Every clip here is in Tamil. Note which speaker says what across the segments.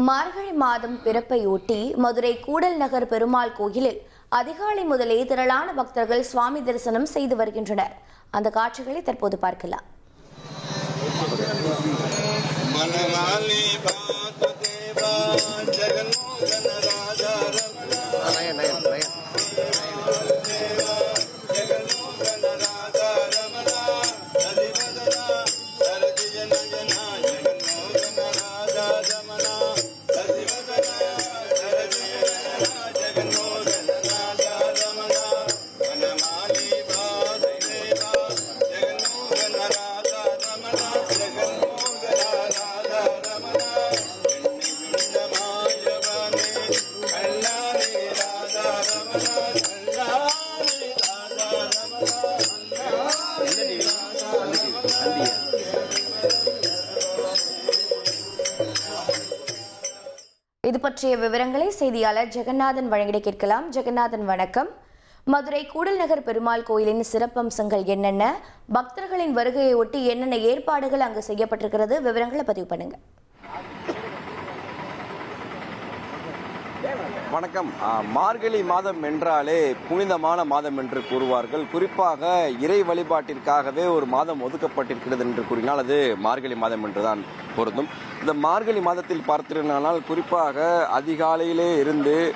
Speaker 1: மார்கழி மாதம் பிறப்பையொட்டி மதுரை கூடல் நகர் பெருமாள் கோயிலில் அதிகாலை முதலே திரளான பக்தர்கள் சுவாமி தரிசனம் செய்து வருகின்றனர். அந்த காட்சிகளை தற்போது பார்க்கலாம். இது பற்றிய விவரங்களை செய்தியாளர் ஜெகநாதன் வழங்கிட கேட்கலாம். ஜெகநாதன் வணக்கம். மதுரை கூடல் நகர் பெருமாள் கோயிலின் சிறப்பம்சங்கள் என்னென்ன? பக்தர்களின் வருகையை ஒட்டி என்னென்ன ஏற்பாடுகள் அங்கு செய்யப்பட்டிருக்கிறது? விவரங்களை பதிவு பண்ணுங்க.
Speaker 2: வணக்கம். மார்கழி மாதம் என்றாலே புனிதமான மாதம் என்று கூறுவார்கள். குறிப்பாக இறை வழிபாட்டிற்காகவே ஒரு மாதம் ஒதுக்கப்பட்டிருக்கிறது என்று கூறினால் அது மார்கழி மாதம் என்றுதான் பொருந்தும். இந்த மார்கழி மாதத்தில் பார்த்திருந்தால் குறிப்பாக அதிகாலையிலே இருந்து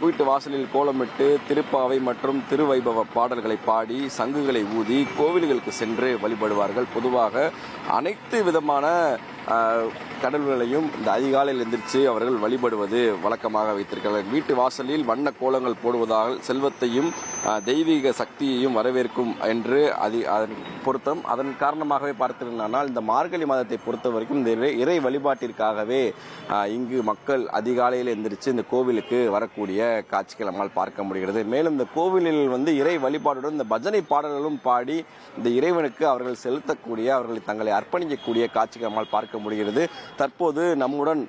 Speaker 2: வீட்டு வாசலில் கோலமிட்டு திருப்பாவை மற்றும் திருவைபவ பாடல்களை பாடி சங்குகளை ஊதி கோவில்களுக்கு சென்று வழிபடுவார்கள். பொதுவாக அனைத்து விதமான கடல்களையும் கடவுள்களையும் இந்த அதிகாலையில் எந்திரிச்சு அவர்கள் வழிபடுவது வழக்கமாக வைத்திருக்கிறார்கள். வீட்டு வாசலில் வண்ண கோலங்கள் போடுவதால் செல்வத்தையும் தெய்வீக சக்தியையும் வரவேற்கும் என்று அது அதன் பொருத்தம். அதன் காரணமாகவே பார்த்திருந்தால் இந்த மார்கழி மாதத்தை பொறுத்த வரைக்கும் இந்த இறை- இறை வழிபாட்டிற்காகவே இங்கு மக்கள் அதிகாலையில் எந்திரிச்சு இந்த கோவிலுக்கு வரக்கூடிய காட்சிகள் நம்மால் பார்க்க முடிகிறது. மேலும் இந்த கோவிலில் வந்து இறை வழிபாடுடன் இந்த பஜனை பாடல்களும் பாடி இந்த இறைவனுக்கு அவர்கள் செலுத்தக்கூடிய அவர்களை தங்களை அர்ப்பணிக்கக்கூடிய காட்சிகள் நம்மால் பார்க்க முடிகிறது. தற்போது நம்முடன்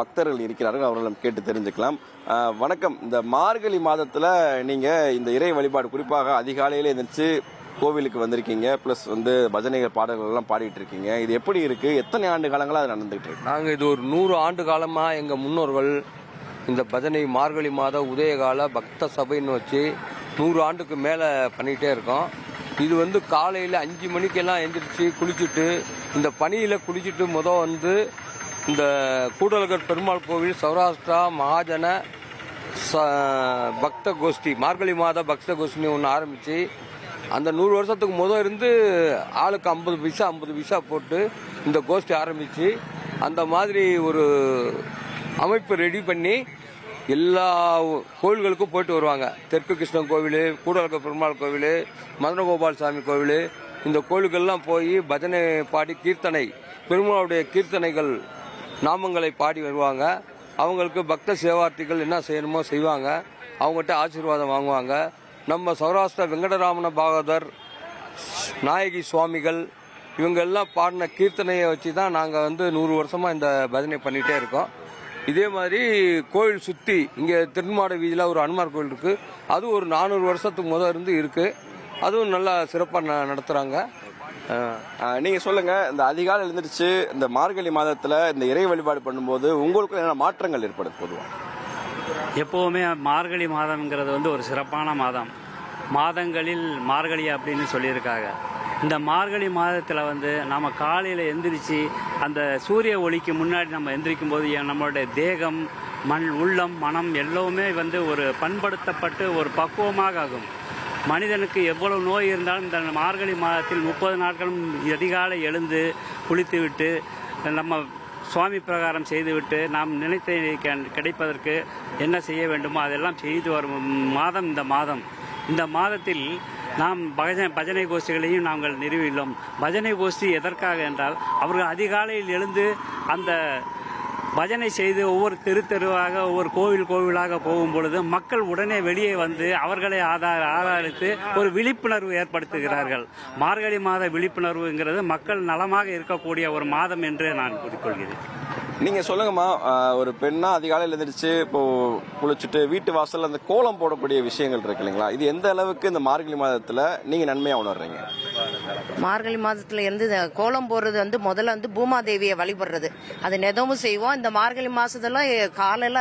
Speaker 2: பக்தர்கள் இருக்கிறார்கள். அவர்களிடம் கேட்டு தெரிஞ்சுக்கலாம். வணக்கம். இந்த மார்கழி மாதத்தில் நீங்கள் இந்த இறை வழிபாடு குறிப்பாக அதிகாலையில் எந்திரிச்சு கோவிலுக்கு வந்திருக்கீங்க ப்ளஸ் வந்து பஜனைகள் பாடல்கள் எல்லாம் பாடிட்டு இருக்கீங்க இது எப்படி இருக்கு? எத்தனை ஆண்டு காலங்களாக அது நடந்துகிட்டு இருக்கு?
Speaker 3: நாங்கள் இது ஒரு நூறு ஆண்டு காலமாக எங்கள் முன்னோர்கள் இந்த பஜனை மார்கழி மாத உதயகால பக்த சபைன்னு வச்சு நூறு ஆண்டுக்கு மேலே பண்ணிகிட்டே இருக்கோம். இது வந்து காலையில் அஞ்சு மணிக்கெல்லாம் எந்திரிச்சு குளிச்சுட்டு இந்த பனியில் குளிச்சுட்டு முதல் வந்து இந்த கூடலகர் பெருமாள் கோவில் சௌராஷ்டிரா மகாஜன ச பக்த கோஷ்டி மார்கழி மாத பக்த கோஷ்டின்னு ஒன்று ஆரம்பித்து அந்த நூறு வருஷத்துக்கு முதல் இருந்து ஆளுக்கு ஐம்பது பைசா ஐம்பது பைசா போட்டு இந்த கோஷ்டி ஆரம்பித்து அந்த மாதிரி ஒரு அமைப்பு ரெடி பண்ணி எல்லா கோவில்களுக்கும் போயிட்டு வருவாங்க. தெற்கு கிருஷ்ணன் கோவில் கூடலக்க பெருமாள் கோவில் மதனகோபால் சாமி கோவில் இந்த கோவிலுக்கெல்லாம் போய் பஜனை பாடி கீர்த்தனை பெருமாளுடைய கீர்த்தனைகள் நாமங்களை பாடி வருவாங்க. அவங்களுக்கு பக்த சேவார்த்திகள் என்ன செய்யணுமோ செய்வாங்க. அவங்ககிட்ட ஆசீர்வாதம் வாங்குவாங்க. நம்ம சௌராஷ்டிர வெங்கடராமன பாகவதர் நாயகி சுவாமிகள் இவங்க எல்லாம் பாடின கீர்த்தனையை வச்சு தான் நாங்கள் வந்து நூறு வருஷமாக இந்த பஜனை பண்ணிகிட்டே இருக்கோம். இதே மாதிரி கோயில் சுற்றி இங்கே திருமாட வீதியில் ஒரு அனுமார் கோயில் இருக்குது அது ஒரு நானூறு வருஷத்துக்கு முதல் இருந்து இருக்குது அதுவும் நல்லா சிறப்பாக நடத்துகிறாங்க
Speaker 2: நீங்கள் சொல்லுங்கள் இந்த அதிகாலை எழுந்திரிச்சு இந்த மார்கழி மாதத்தில் இந்த இறை வழிபாடு பண்ணும்போது உங்களுக்கு என்ன மாற்றங்கள் ஏற்படுது பொதுவாக
Speaker 4: எப்போவுமே மார்கழி மாதம்ங்கிறது வந்து ஒரு சிறப்பான மாதம். மாதங்களில் மார்கழி அப்படின்னு சொல்லியிருக்காங்க. இந்த மார்கழி மாதத்தில் வந்து நம்ம காலையில் எந்திரிச்சு அந்த சூரிய ஒளிக்கு முன்னாடி நம்ம எந்திரிக்கும் போது நம்மளுடைய தேகம் மண் உள்ளம் மனம் எல்லாமே வந்து ஒரு பண்படுத்தப்பட்டு ஒரு பக்குவமாக ஆகும். மனிதனுக்கு எவ்வளவு நோய் இருந்தாலும் இந்த மார்கழி மாதத்தில் முப்பது நாட்களும் அதிகாலை எழுந்து குளித்துவிட்டு நம்ம சுவாமி பிரகாரம் செய்துவிட்டு நாம் நினைத்த கிடைப்பதற்கு என்ன செய்ய வேண்டுமோ அதெல்லாம் செய்து வரும் மாதம் இந்த மாதம். இந்த மாதத்தில் நாம் பஜனை பஜனை கோஷ்டிகளையும் நாங்கள் நிறுவியுள்ளோம். பஜனை கோஷ்டி எதற்காக என்றால் அவர்கள் அதிகாலையில் எழுந்து அந்த பஜனை செய்து ஒவ்வொரு தெரு தெருவாக ஒவ்வொரு கோவில் கோவிலாக போகும் பொழுது மக்கள் உடனே வெளியே வந்து அவர்களை ஆதார ஆதரித்து ஒரு விழிப்புணர்வு ஏற்படுத்துகிறார்கள். மார்கழி மாத விழிப்புணர்வுங்கிறது மக்கள் நலமாக இருக்கக்கூடிய ஒரு மாதம் என்று நான் கூறிக்கொள்கிறேன்.
Speaker 2: நீங்க சொல்லுங்கம்மா ஒரு பெண்ணா அதிகாலையில் எழுந்திரிச்சு இப்போ குளிச்சுட்டு வீட்டு வாசல்ல அந்த கோலம் போடக்கூடிய விஷயங்கள் இருக்கு இல்லைங்களா? இது எந்த அளவுக்கு இந்த மார்கழி மாதத்துல நீங்க நன்மையா உணர்றீங்க?
Speaker 5: மார்கழி மாதத்துல இருந்து கோலம் போடுறது வந்து முதல்ல வந்து பூமாதேவியை வழிபடுறது. அது நெதவும் செய்வோம். இந்த மார்கழி மாசத்துல காலையில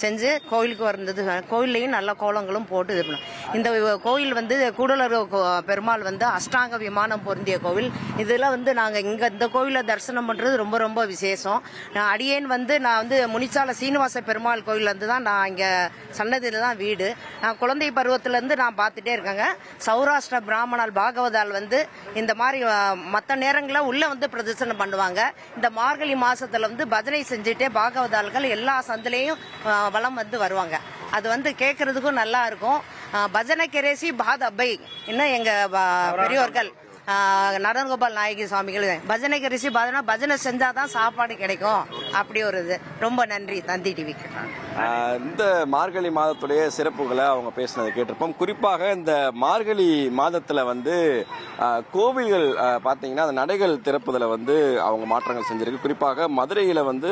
Speaker 5: செஞ்சு கோயிலுக்கு வந்தது. கோயில்லையும் நல்ல கோலங்களும் போட்டு இது பண்ணும். இந்த கோயில் வந்து கூடலர் கோ- பெருமாள் வந்து அஷ்டாங்க விமானம் பொருந்திய கோவில். இதில் வந்து நாங்கள் இங்கே இந்த கோயிலில் தரிசனம் பண்ணுறது ரொம்ப ரொம்ப விசேஷம். நான் அடியேன் வந்து நான் வந்து முனிச்சால சீனிவாச பெருமாள் கோயிலேருந்து தான் நான் இங்கே சன்னதியில் தான் வீடு. நான் குழந்தை பருவத்திலேருந்து நான் பார்த்துட்டே இருக்கேங்க. சௌராஷ்டிர பிராமணால் பாகவதால் வந்து இந்த மாதிரி மற்ற நேரங்களில் உள்ளே வந்து பிரதர்சனம் பண்ணுவாங்க. இந்த மார்கழி மாதத்தில் வந்து பஜனை செஞ்சுட்டே பாகவதால்கள் எல்லா சந்திலையும் வலம் வந்து வருவாங்க. அது வந்து கேட்கறதுக்கும் நல்லா இருக்கும். பஜனை கெரேசி பாத் அபை. இன்னும் எங்க ப- பெரியோர்கள். நடனகோபால் நாயகி சுவாமிகள் பஜனை கரிசி பஜனை பஜனை செஞ்சாதான் சாப்பாடு கிடைக்கும். அப்படி ஒரு இது. ரொம்ப நன்றி. தந்தி டிவிக்கு
Speaker 2: இந்த மார்கழி மாதத்துடைய சிறப்புகளை அவங்க பேசினதை கேட்டிருப்போம். குறிப்பாக இந்த மார்கழி மாதத்தில் வந்து கோவில்கள் பார்த்தீங்கன்னா அந்த நடைகள் திறப்புதில் வந்து அவங்க மாற்றங்கள் செஞ்சிருக்கு. குறிப்பாக மதுரையில் வந்து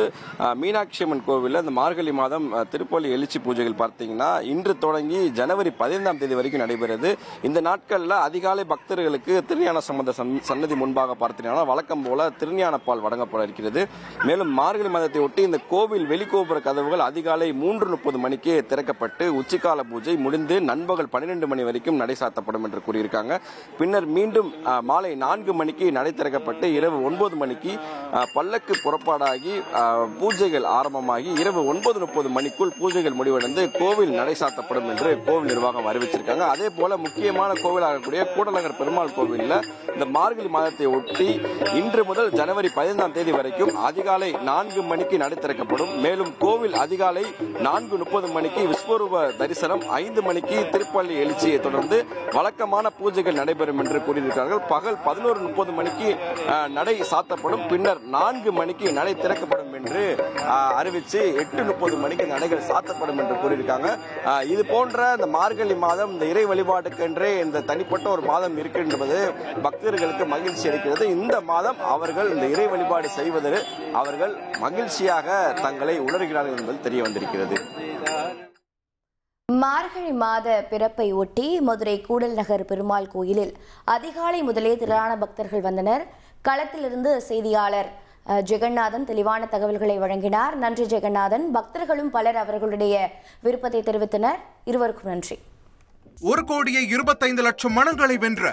Speaker 2: மீனாட்சி அம்மன் கோவிலில் இந்த மார்கழி மாதம் திருப்பள்ளி எழுச்சி பூஜைகள் பார்த்தீங்கன்னா இன்று தொடங்கி ஜனவரி பதினைந்தாம் தேதி வரைக்கும் நடைபெறுது. இந்த நாட்களில் அதிகாலை பக்தர்களுக்கு திருஞான சம்பந்த சன்னதி முன்பாக பார்த்தீங்கன்னா வழக்கம் போல திருஞான பால் வழங்கப்பட இருக்கிறது. மேலும் மார்கழி மாதத்தை ஒட்டி இந்த கோவில் வெளிக்கோபுர கதவுகள் அதிகாலை மூன்று முப்பது மணிக்கு திறக்கப்பட்டு உச்சிக்கால பூஜை முடிந்து நண்பகல் பன்னிரெண்டு மணி வரைக்கும் நடை சாத்தப்படும் என்று கூறியிருக்காங்க. பின்னர் மீண்டும் மாலை நான்கு மணிக்கு நடை திறக்கப்பட்டு இரவு ஒன்பது மணிக்கு பல்லக்கு புறப்பாடாகி பூஜைகள் ஆரம்பமாகி இரவு ஒன்பது முப்பது மணிக்குள் பூஜைகள் முடிவடைந்து கோவில் நடை சாத்தப்படும் என்று கோவில் நிர்வாகம் அறிவிச்சிருக்காங்க. அதே போல முக்கியமான கோவிலாகக்கூடிய கூடலகர் பெருமாள் கோவிலில் இந்த மார்கழி மாதத்தை ஒட்டி இன்று முதல் ஜனவரி பதினைந்தாம் தேதி வரைக்கும் அதிகாலை நான்கு மணிக்கு நடை திறக்கப்படும். மேலும் கோவில் அதிகாலை நான்கு முப்பது மணிக்கு விஸ்வரூப தரிசனம் ஐந்து மணிக்கு திருப்பள்ளி எழுச்சியை தொடர்ந்து வழக்கமான பூஜைகள் நடைபெறும் என்று கூறியிருக்கிறார்கள். பகல் பதினோரு முப்பது மணிக்கு நடை சாத்தப்படும். பின்னர் நான்கு மணிக்கு நடை திறக்கப்படும் என்று அறிவித்து எட்டு முப்பது மணிக்கு நடைகள் சாத்தப்படும் என்று கூறியிருக்காங்க. இது போன்ற இந்த மார்கழி மாதம் இந்த இறை வழிபாட்டுக்கென்றே இந்த தனிப்பட்ட ஒரு மாதம் இருக்கு என்பது பக்தர்களுக்கு மகிழ்ச்சி அளிக்கிறது. இந்த மாதம் அவர்கள் இந்த இறை வழிபாடு செய்வதில் அவர்கள் மகிழ்ச்சியாக தங்களை உணர்கிறார்கள் என்பது தெரிய வந்திருக்கிறது.
Speaker 1: மார்கழி மாத பிறப்பை ஒட்டி மதுரை கூடல் நகர் பெருமாள் கோயிலில் அதிகாலை முதலே திரளான பக்தர்கள் வந்தனர். களத்திலிருந்து செய்தியாளர் ஜெகநாதன் தெளிவான தகவல்களை வழங்கினார். நன்றி ஜெகநாதன். பக்தர்களும் பலர் அவர்களுடைய விருப்பத்தை தெரிவித்தனர். இருவருக்கும் நன்றி.
Speaker 6: ஒரு கோடியே இருபத்தைந்து லட்சம் மனங்களை வென்ற